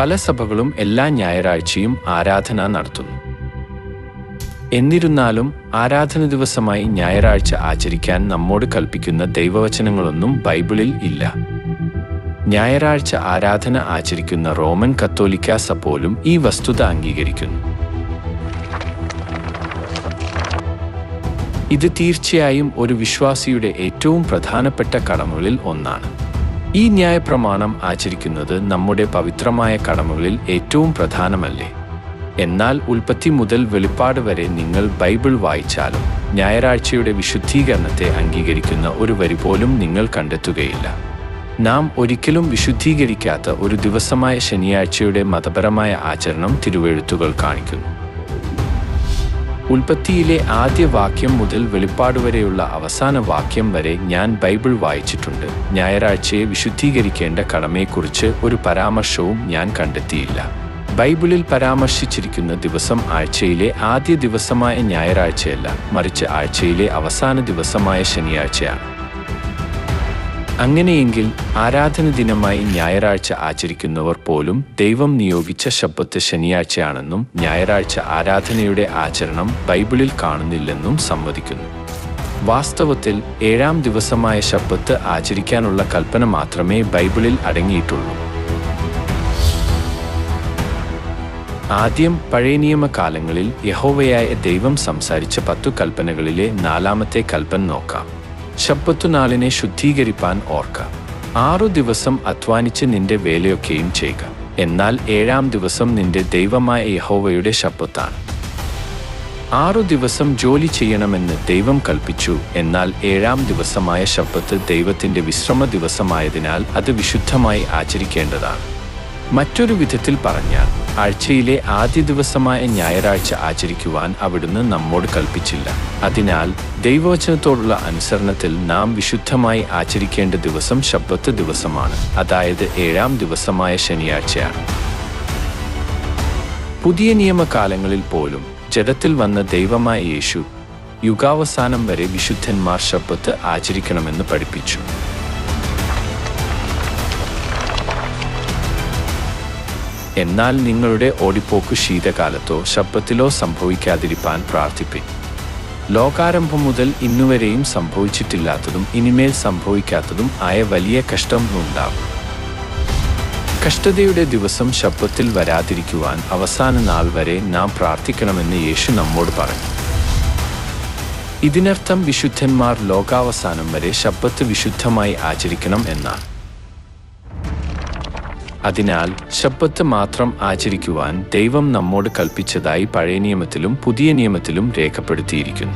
പല സഭകളും എല്ലാ ഞായറാഴ്ചയും ആരാധന നടത്തുന്നു. എന്നിരുന്നാലും ആരാധന ദിവസമായി ഞായറാഴ്ച ആചരിക്കാൻ നമ്മോട് കൽപ്പിക്കുന്ന ദൈവവചനങ്ങളൊന്നും ബൈബിളിൽ ഇല്ല. ഞായറാഴ്ച ആരാധന ആചരിക്കുന്ന റോമൻ കത്തോലിക്ക സഭ പോലും ഈ വസ്തുത അംഗീകരിക്കുന്നു. ഇത് തീർച്ചയായും ഒരു വിശ്വാസിയുടെ ഏറ്റവും പ്രധാനപ്പെട്ട കടമകളിൽ ഒന്നാണ്. ഈ ന്യായപ്രമാണം ആചരിക്കുന്നത് നമ്മുടെ പവിത്രമായ കടമകളിൽ ഏറ്റവും പ്രധാനമല്ലേ? എന്നാൽ ഉൽപ്പത്തി മുതൽ വെളിപ്പാട് വരെ നിങ്ങൾ ബൈബിൾ വായിച്ചാലും ഞായറാഴ്ചയുടെ വിശുദ്ധീകരണത്തെ അംഗീകരിക്കുന്ന ഒരു വരി പോലും നിങ്ങൾ കണ്ടെത്തുകയില്ല. നാം ഒരിക്കലും വിശുദ്ധീകരിക്കാത്ത ഒരു ദിവസമായ ശനിയാഴ്ചയുടെ മതപരമായ ആചരണം തിരുവെഴുത്തുകൾ കാണിക്കുന്നു. ഉൽപ്പത്തിയിലെ ആദ്യ വാക്യം മുതൽ വെളിപ്പാട് വരെയുള്ള അവസാന വാക്യം വരെ ഞാൻ ബൈബിൾ വായിച്ചിട്ടുണ്ട്. ഞായറാഴ്ചയെ വിശുദ്ധീകരിക്കേണ്ട കടമയെക്കുറിച്ച് ഒരു പരാമർശവും ഞാൻ കണ്ടെത്തിയില്ല. ബൈബിളിൽ പരാമർശിച്ചിരിക്കുന്ന ദിവസം ആഴ്ചയിലെ ആദ്യ ദിവസമായ ഞായറാഴ്ചയല്ല മറിച്ച് ആഴ്ചയിലെ അവസാന ദിവസമായ ശനിയാഴ്ചയാണ്. അങ്ങനെയെങ്കിൽ ആരാധന ദിനമായി ഞായറാഴ്ച ആചരിക്കുന്നവർ പോലും ദൈവം നിയോഗിച്ച ശബ്ദത്ത് ശനിയാഴ്ചയാണെന്നും ഞായറാഴ്ച ആരാധനയുടെ ആചരണം ബൈബിളിൽ കാണുന്നില്ലെന്നും സമ്മതിക്കുന്നു. വാസ്തവത്തിൽ ഏഴാം ദിവസമായ ശബ്ദത്ത് ആചരിക്കാനുള്ള കൽപ്പന മാത്രമേ ബൈബിളിൽ അടങ്ങിയിട്ടുള്ളൂ. ആദ്യം പഴയ നിയമകാലങ്ങളിൽ യഹോവയായ ദൈവം സംസാരിച്ച പത്തു കൽപ്പനകളിലെ നാലാമത്തെ കൽപ്പന നോക്കാം. ശബ്ബത്തുനാളിനെ ശുദ്ധീകരിപ്പാൻ ഓർക്ക. ആറു ദിവസം അധ്വാനിച്ച് നിന്റെ വേലയൊക്കെയും ചെയ്യുക എന്നാൽ ഏഴാം ദിവസം നിന്റെ ദൈവമായ യഹോവയുടെ ശബ്ബത്താണ്. ആറു ദിവസം ജോലി ചെയ്യണമെന്ന് ദൈവം കൽപ്പിച്ചു. എന്നാൽ ഏഴാം ദിവസമായ ശബ്ദത്ത് ദൈവത്തിന്റെ വിശ്രമ ദിവസമായതിനാൽ അത് വിശുദ്ധമായി ആചരിക്കേണ്ടതാണ്. മറ്റൊരു വിധത്തിൽ പറഞ്ഞാൽ ആഴ്ചയിലെ ആദ്യ ദിവസമായ ഞായറാഴ്ച ആചരിക്കുവാൻ അവിടുന്ന് നമ്മോട് കൽപ്പിച്ചില്ല. അതിനാൽ ദൈവവചനത്തോടുള്ള അനുസരണത്തിൽ നാം വിശുദ്ധമായി ആചരിക്കേണ്ട ദിവസം ശബ്ദത്ത് ദിവസമാണ്. അതായത് ഏഴാം ദിവസമായ ശനിയാഴ്ചയാണ്. പുതിയ നിയമകാലങ്ങളിൽ പോലും ജഡത്തിൽ വന്ന ദൈവമായ യേശു യുഗാവസാനം വരെ വിശുദ്ധന്മാർ ശബ്ദത്ത് ആചരിക്കണമെന്ന് പഠിപ്പിച്ചു. എന്നാൽ നിങ്ങളുടെ ഓടിപ്പോക്ക് ശീതകാലത്തോ ശബ്ദത്തിലോ സംഭവിക്കാതിരിപ്പാൻ പ്രാർത്ഥിപ്പിൻ. ലോകാരംഭം മുതൽ ഇന്നുവരെയും സംഭവിച്ചിട്ടില്ലാത്തതും ഇനിമേൽ സംഭവിക്കാത്തതും ആയ വലിയ കഷ്ടം ഉണ്ടാകും. കഷ്ടതയുടെ ദിവസം ശബ്ദത്തിൽ വരാതിരിക്കുവാൻ അവസാന നാൾ വരെ നാം പ്രാർത്ഥിക്കണമെന്ന് യേശു നമ്മോട് പറഞ്ഞു. ഇതിനർത്ഥം വിശുദ്ധന്മാർ ലോകാവസാനം വരെ ശബ്ദത്ത് വിശുദ്ധമായി ആചരിക്കണം എന്നാണ്. അതിനാൽ ശബ്ദത്ത് മാത്രം ആചരിക്കുവാൻ ദൈവം നമ്മോട് കൽപ്പിച്ചതായി പഴയ നിയമത്തിലും പുതിയ നിയമത്തിലും രേഖപ്പെടുത്തിയിരിക്കുന്നു.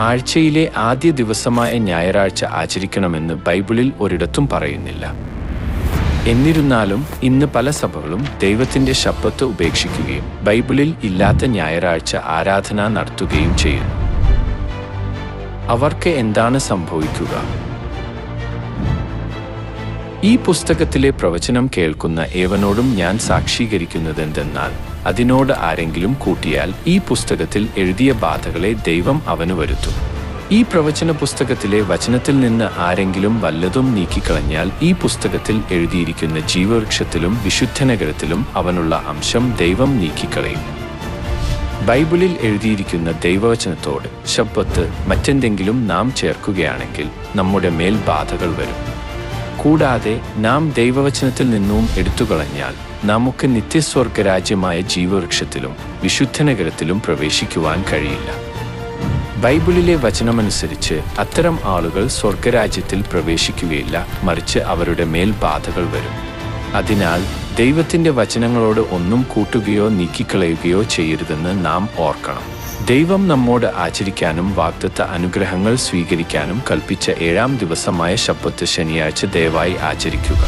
ആഴ്ചയിലെ ആദ്യ ദിവസമായ ഞായറാഴ്ച ആചരിക്കണമെന്ന് ബൈബിളിൽ ഒരിടത്തും പറയുന്നില്ല. എന്നിരുന്നാലും ഇന്ന് പല സഭകളും ദൈവത്തിന്റെ ശബ്ദത്ത് ഉപേക്ഷിക്കുകയും ബൈബിളിൽ ഇല്ലാത്ത ഞായറാഴ്ച ആരാധന നടത്തുകയും ചെയ്യുന്നു. അവർക്ക് എന്താണ് സംഭവിക്കുക? ഈ പുസ്തകത്തിലെ പ്രവചനം കേൾക്കുന്ന ഏവനോടും ഞാൻ സാക്ഷീകരിക്കുന്നതെന്തെന്നാൽ അതിനോട് ആരെങ്കിലും കൂട്ടിയാൽ ഈ പുസ്തകത്തിൽ എഴുതിയ ബാധകളെ ദൈവം അവന് വരുത്തും. ഈ പ്രവചന പുസ്തകത്തിലെ വചനത്തിൽ നിന്ന് ആരെങ്കിലും വല്ലതും നീക്കിക്കളഞ്ഞാൽ ഈ പുസ്തകത്തിൽ എഴുതിയിരിക്കുന്ന ജീവവൃക്ഷത്തിലും വിശുദ്ധനഗരത്തിലും അവനുള്ള അംശം ദൈവം നീക്കിക്കളയും. ബൈബിളിൽ എഴുതിയിരിക്കുന്ന ദൈവവചനത്തോട് ശബ്ദത്ത് മറ്റെന്തെങ്കിലും നാം ചേർക്കുകയാണെങ്കിൽ നമ്മുടെ മേൽ ബാധകൾ വരും. കൂടാതെ നാം ദൈവവചനത്തിൽ നിന്നും എടുത്തുകളഞ്ഞാൽ നമുക്ക് നിത്യസ്വർഗരാജ്യമായ ജീവവൃക്ഷത്തിലും വിശുദ്ധനഗരത്തിലും പ്രവേശിക്കുവാൻ കഴിയില്ല. ബൈബിളിലെ വചനമനുസരിച്ച് അത്തരം ആളുകൾ സ്വർഗരാജ്യത്തിൽ പ്രവേശിക്കുകയില്ല മറിച്ച് അവരുടെ മേൽ ബാധകൾ വരും. അതിനാൽ ദൈവത്തിന്റെ വചനങ്ങളോട് ഒന്നും കൂട്ടുകയോ നീക്കിക്കളയുകയോ ചെയ്യരുതെന്ന് നാം ഓർക്കണം. ദൈവം നമ്മോട് ആചരിക്കാനും വാഗ്ദത്ത അനുഗ്രഹങ്ങൾ സ്വീകരിക്കാനും കൽപ്പിച്ച ഏഴാം ദിവസമായ ശബ്ദത്ത് ശനിയാഴ്ച ദയവായി ആചരിക്കുക.